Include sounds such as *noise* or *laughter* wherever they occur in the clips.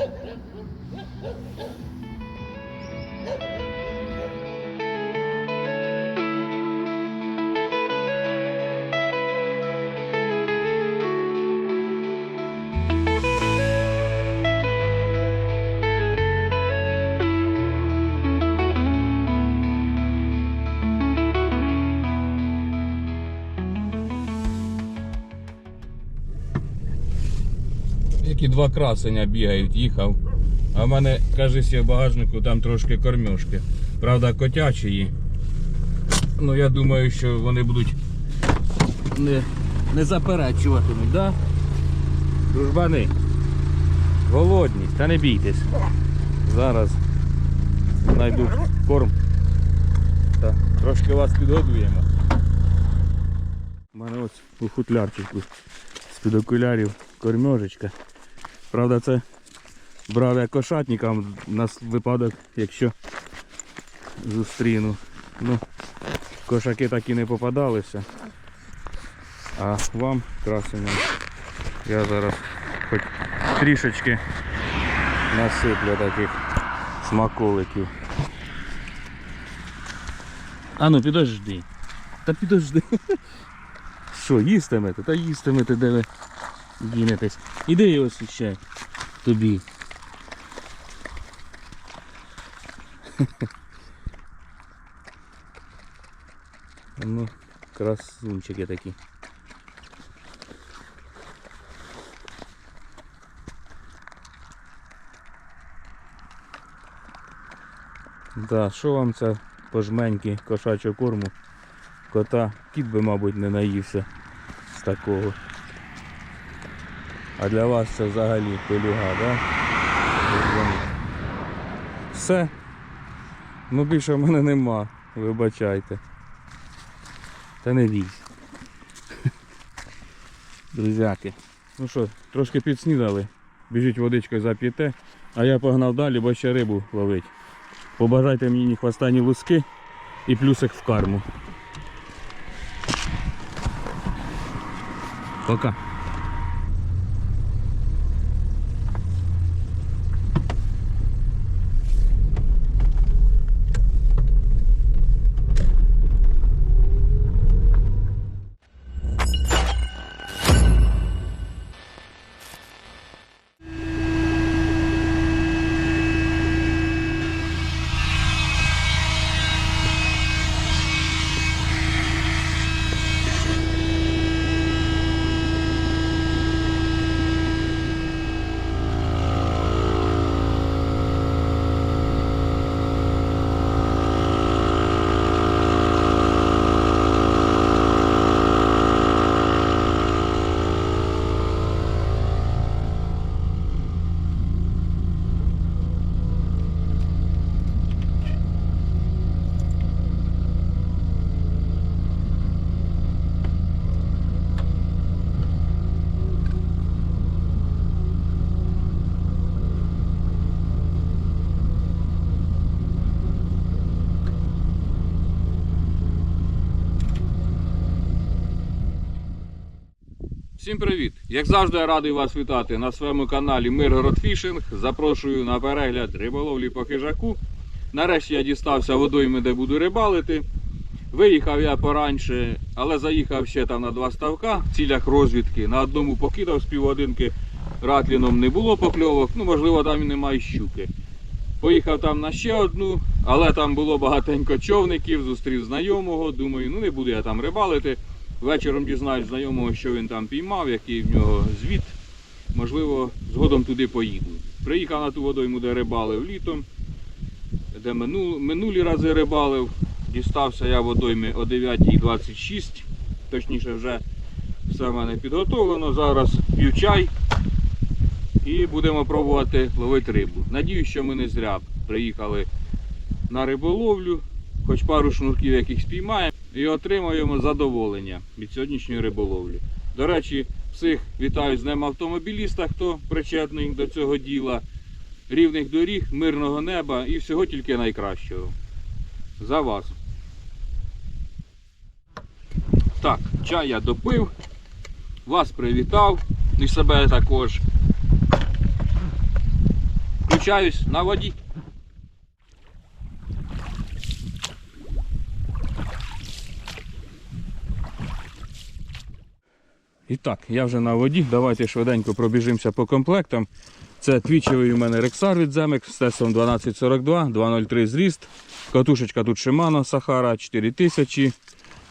Ha ha ha! Два красення бігають, їхав. А в мене, кажеться, в багажнику там трошки кормьошки. Правда, котячої. Ну я думаю, що вони будуть не, не заперечуватимуть, да? Дружбани. Голодні, та не бійтесь. Зараз знайду корм. Та трошки вас підгодуємо. У мене ось у футлярчику з-під окулярів кормежечка. Правда, це брав я кошатникам на випадок, якщо зустріну. Ну, кошаки так і не попадалися. А вам, красеням, я зараз хоч трішечки насиплю таких смаколиків. А ну підожди. Та підожди. Що, їстимете? Та їстимете, де ви дінетесь. Іди ось ще тобі. Ну, красунчики такі. Да, що вам це пожменьки кошачого корму? Кота кіт би, мабуть, не наївся з такого. А для вас це взагалі пилюга, да? Все. Ну більше в мене нема, вибачайте. Та не бійся. *laughs* Друзяки. Ну що, трошки підснідали. Біжіть водичкою зап'єте, а я погнав далі, бо ще рибу ловить. Побажайте мені ні хвоста, луски і плюсик в карму. Пока. Всім привіт! Як завжди, я радий вас вітати на своєму каналі Миргород Фішинг. Запрошую на перегляд риболовлі по хижаку. Нарешті я дістався водойми, де буду рибалити. Виїхав я пораньше, але заїхав ще там на два ставка в цілях розвідки. На одному покидав з півгодинки ратліном не було покльовок, ну можливо там і немає щуки. Поїхав там на ще одну, але там було багатенько човників, зустрів знайомого. Думаю, ну не буду я там рибалити. Вечором дізнаюсь знайомого, що він там піймав, який в нього звіт. Можливо, згодом туди поїду. Приїхав на ту водойму, де рибалив літом, де минул, минулі рази рибалив. Дістався я водойми о 9.26. Точніше, вже все в мене підготовлено. Зараз п'ю чай і будемо пробувати ловити рибу. Надіюсь, що ми не зря приїхали на риболовлю, хоч пару шнурків яких спіймаємо і отримаємо задоволення від сьогоднішньої риболовлі. До речі, всіх вітаю з Днем автомобіліста, хто причетний до цього діла. Рівних доріг, мирного неба і всього тільки найкращого. За вас. Так, чай я допив, вас привітав і себе також. Зустрічаюсь на воді. І так, я вже на воді. Давайте швиденько пробіжимося по комплектам. Це твічевий у мене рексар від Земек з тестом 1242, 203 зріст. Катушечка тут Shimano Sahara 4000.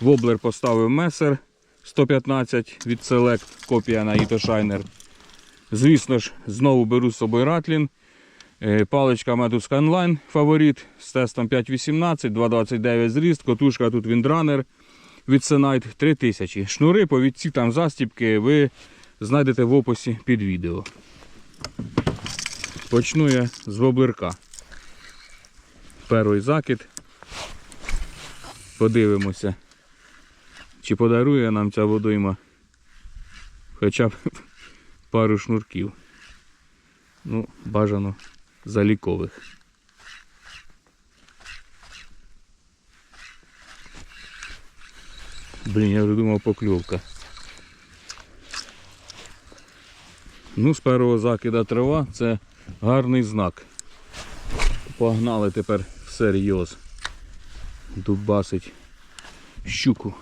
Воблер поставив Месер 115 від Select, копія на Shiner. Звісно ж, знову беру з собою Ратлін. Е, Паличка Medus Scanline фаворит з тестом 5.18, 2.29 зріст, котушка тут Windrunner від Senite 3000. Шнури, повідці, там застіпки ви знайдете в описі під відео. Почну я з воблерка. Перший закид. Подивимося, чи подарує нам ця водойма хоча б пару шнурків. Ну, бажано залікових. Блін, я вже думав покльовка. Ну, з першого закида трава це гарний знак. Погнали тепер всерйоз. Дубасить щуку.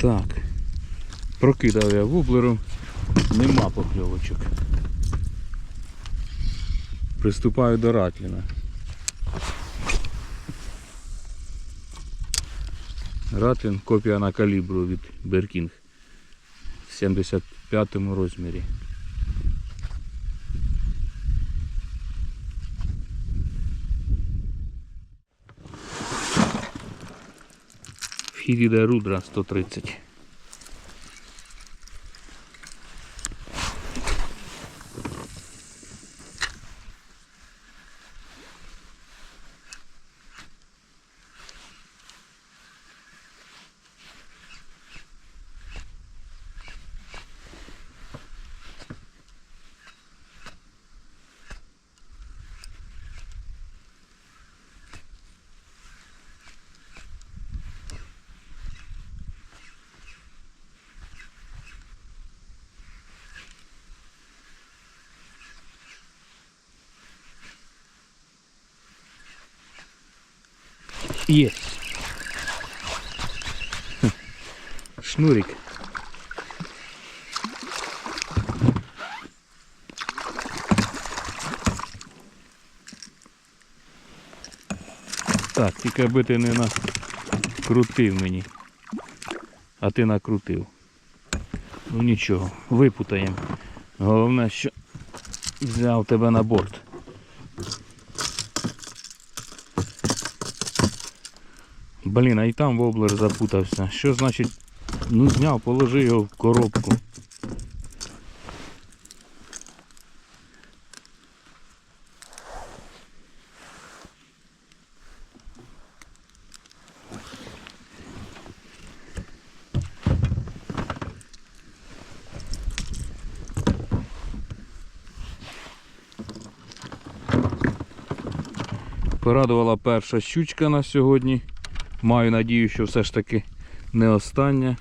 Так. Прокидав я воблером. Нема покльовочок. Приступаю до ратліна. Ратлін копія на калібру від Беркінг в 75 розмірі. Вхід іде рудра 130. Есть. Шнурик. Так, тільки аби ти не накрутив мені. А ти накрутив. Ну нічого, випутаємо. Головне, що взяв тебе на борт. Блін, а і там воблер запутався. Що значить? Ну зняв, положи його в коробку. Порадувала перша щучка на сьогодні. Маю надію, що все ж таки не остання.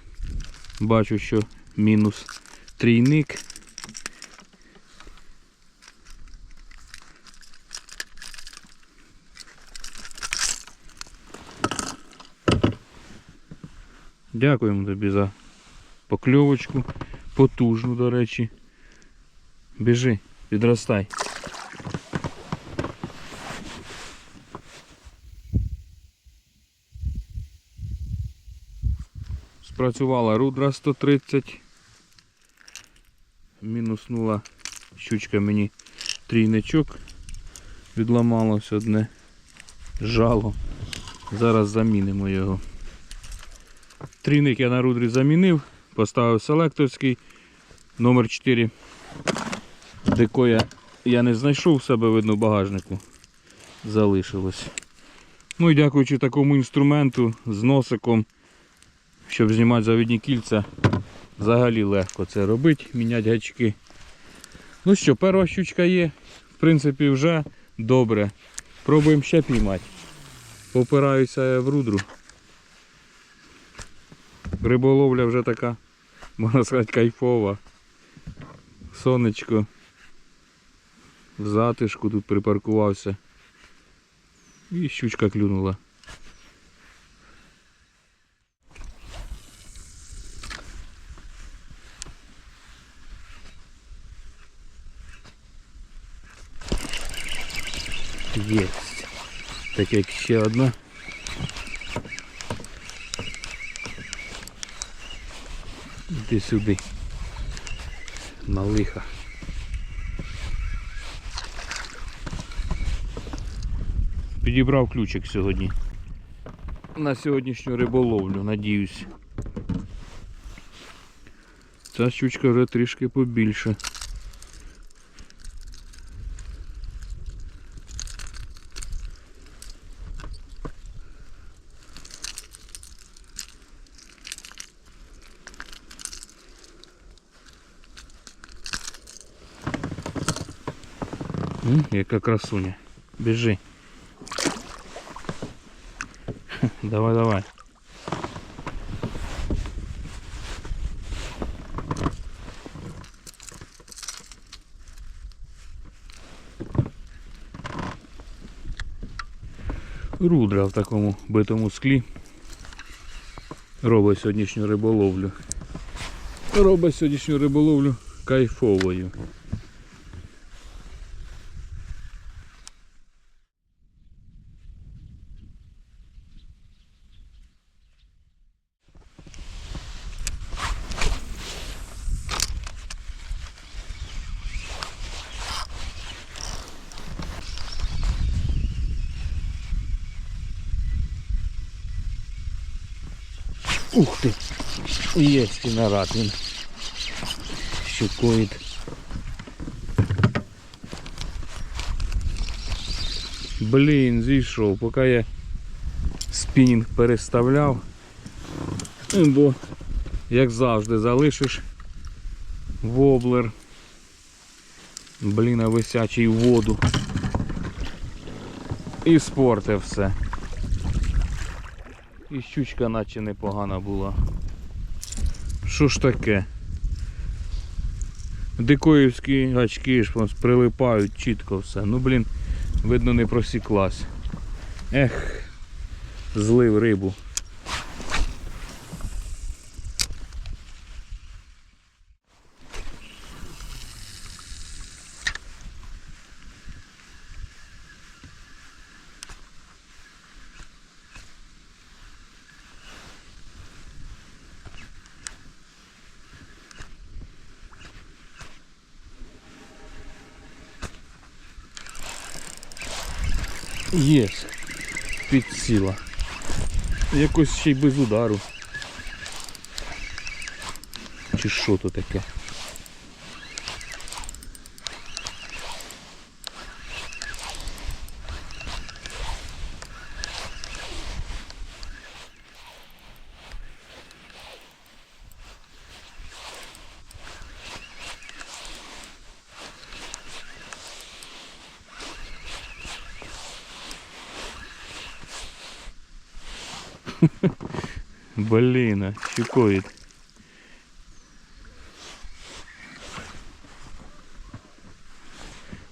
Бачу, що мінус трійник. Дякуємо тобі за покльовочку. Потужну, до речі. Біжи, підростай. Спрацювала рудра 130. Мінуснула щучка мені трійничок. Відламалось одне жало. Зараз замінимо його. Трійник я на рудрі замінив, поставив селекторський номер 4 Декоя я не знайшов в себе, видно, в багажнику. Залишилось. Ну і дякуючи такому інструменту з носиком щоб знімати завідні кільця, взагалі легко це робити, міняти гачки. Ну що, перша щучка є, в принципі, вже добре. Пробуємо ще піймати. Попираюся я в рудру. Риболовля вже така можна сказати, кайфова. Сонечко. В затишку тут припаркувався. І щучка клюнула. Як ще одна. Іди сюди. Малиха. Підібрав ключик сьогодні. На сьогоднішню риболовлю, надіюсь. Ця щучка вже трішки побільше. М, яка красуня. Біжи. *laughs* Давай, давай. Рудра в такому битому склі. Робить сьогоднішню риболовлю. Робить сьогоднішню риболовлю кайфовою. Есть виноград він. Щукоїд. Блін, зійшов, поки я спінінг переставляв. Ну, Бо, як завжди, залишиш воблер. Блін, а висячий воду. І спорте все. І щучка наче непогана була. Що ж таке? Дикоївські гачки ж прилипають чітко все. Ну блін, видно не просіклась. Ех, злив рибу. Є. Підсіла. Якось ще й без удару. Чи що то таке? *laughs* А щукоїд.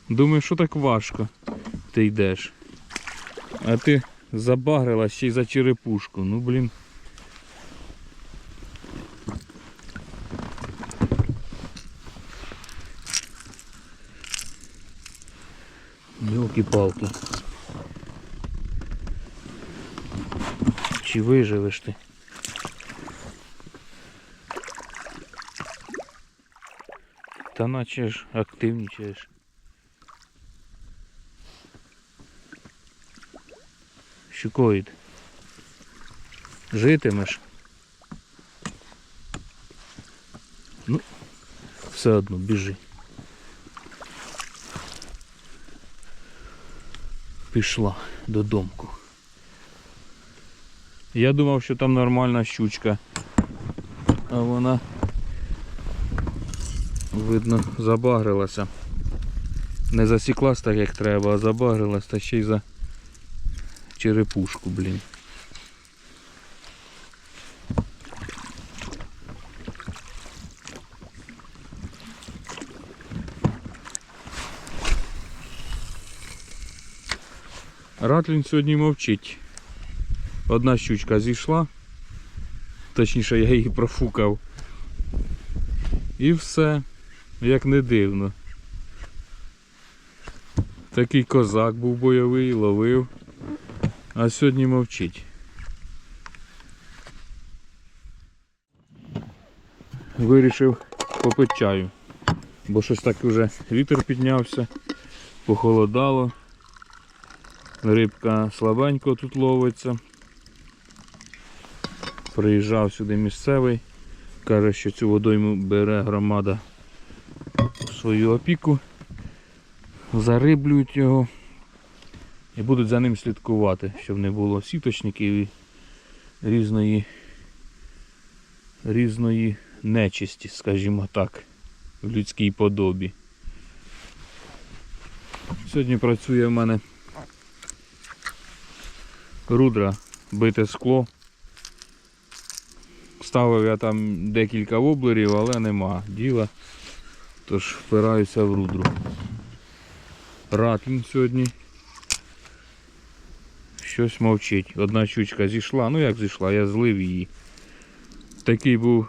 Думаю, що так важко ти йдеш. А ти забагрила ще й за черепушку. Ну блін. Мілкі-палки. Чи виживеш ти? Та наче ж активнічаєш. Щукоїд. Житимеш. Ну, все одно біжи. Пішла додомку. Я думав, що там нормальна щучка. А вона видно забагрилася. Не засіклась так як треба, а забагрилась та ще й за черепушку, блін. Ратлін сьогодні мовчить. Одна щучка зійшла. Точніше, я її профукав. І все, як не дивно. Такий козак був бойовий, ловив, а сьогодні мовчить. Вирішив попити чаю, бо щось так вже вітер піднявся, похолодало. Рибка слабенько тут ловиться. Приїжджав сюди місцевий, каже, що цю водойму бере громада в свою опіку, зариблюють його і будуть за ним слідкувати, щоб не було сіточників і різної, різної нечисті, скажімо так, в людській подобі. Сьогодні працює в мене рудра, бите скло. Ставив я там декілька воблерів, але нема діла. Тож впираюся в рудру. Ратлін сьогодні. Щось мовчить. Одна щучка зійшла. Ну як зійшла, я злив її. Такий був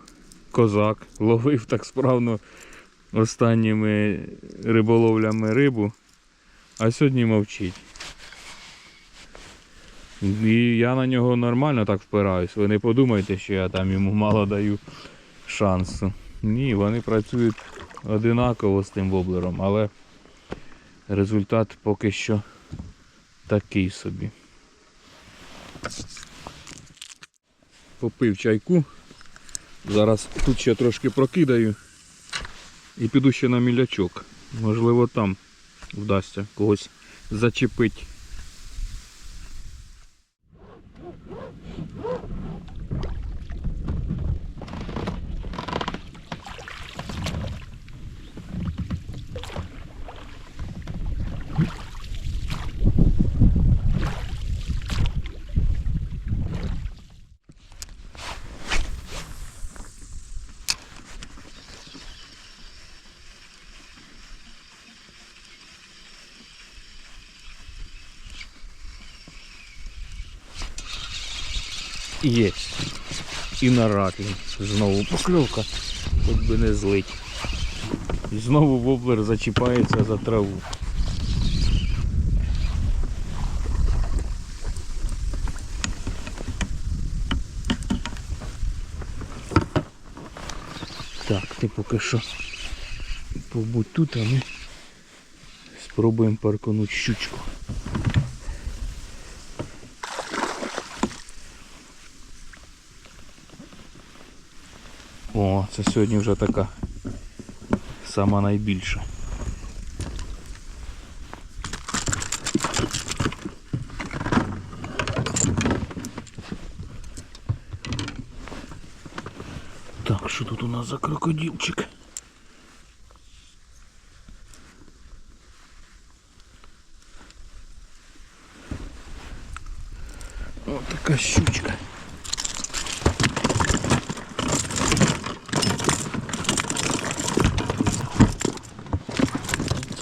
козак, ловив так справно останніми риболовлями рибу, а сьогодні мовчить. І я на нього нормально так впираюсь. Ви не подумайте, що я там йому мало даю шансу. Ні, вони працюють одинаково з тим воблером, але результат поки що такий собі. Попив чайку. Зараз тут ще трошки прокидаю і піду ще на мілячок. Можливо там вдасться когось зачепити. Є. І на ратлі. Знову покльовка, хоч би не злить. І знову воблер зачіпається за траву. Так, ти поки що побудь тут, а ми спробуємо парканути щучку. О, це сьогодні вже така сама найбільша. Так, що тут у нас за крокодилчик? О, така щучка.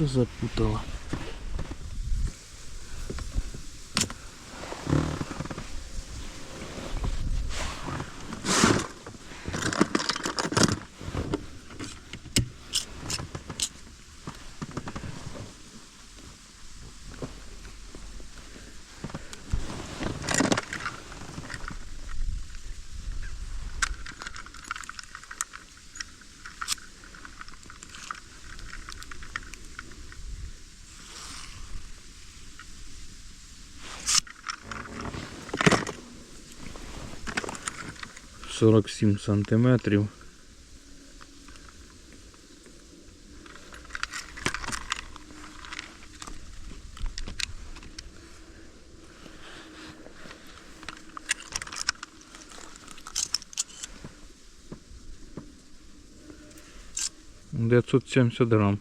Це запутала. Сорок сім сантиметрів. Дев'ятсот сімдесят грам.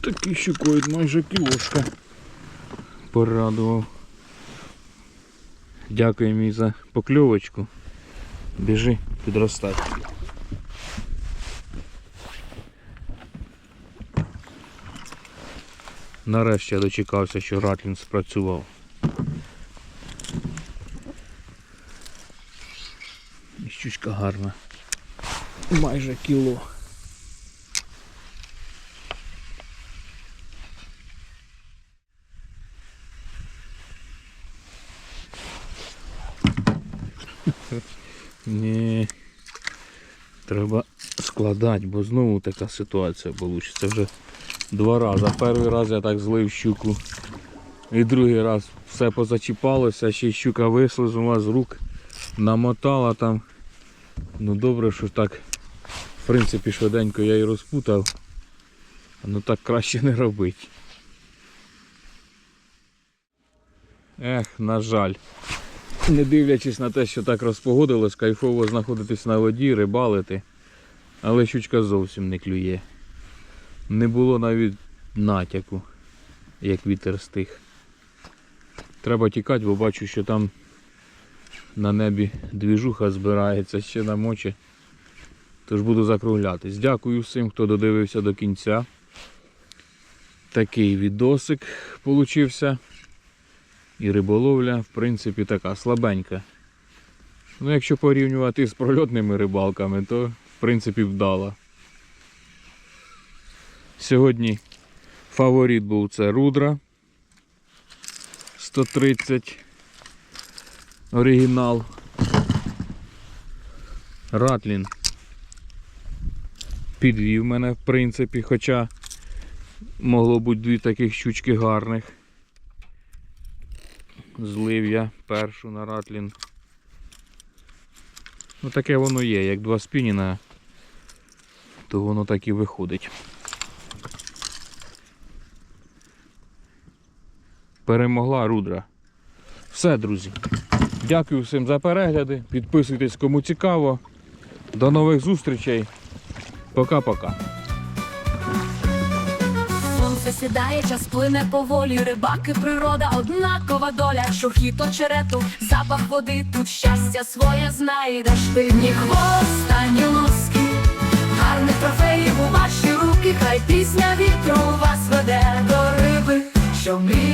Такий щукоїд майже кілошка. Порадував. Дякую мій за покльовочку. Біжи, підростай. Нарешті я дочекався, що Ратлін спрацював. І щучка гарна. Майже кіло. Ні. Треба складати, бо знову така ситуація вийде. Це вже два рази. Перший раз я так злив щуку. І другий раз все позачіпалося, ще щука вислизнула з рук, намотала там. Ну добре, що так, в принципі, швиденько я її розпутав. Ну так краще не робити. Ех, на жаль. Не дивлячись на те, що так розпогодилось, кайфово знаходитись на воді, рибалити. Але щучка зовсім не клює. Не було навіть натяку, як вітер стих. Треба тікати, бо бачу, що там на небі двіжуха збирається ще на мочі. Тож буду закруглятись. Дякую всім, хто додивився до кінця. Такий відосик получився. І риболовля, в принципі, така слабенька. Ну, якщо порівнювати з прольотними рибалками, то принципі вдала. Сьогодні фаворит був це Рудра 130 оригінал. Ратлін підвів мене, в принципі, хоча могло бути дві таких щучки гарних. Злив я першу на Ратлін. Ну таке воно є, як два спініна, то воно так і виходить. Перемогла рудра. Все, друзі. Дякую всім за перегляди. Підписуйтесь, кому цікаво. До нових зустрічей. Пока-пока. Сонце сідає, час плине поволі, рибаки, природа, однакова доля, шурхіт очерету, запах води, тут щастя своє знайдеш ти ні хвоста, ні хай пісня вітру вас веде до риби, що мріє.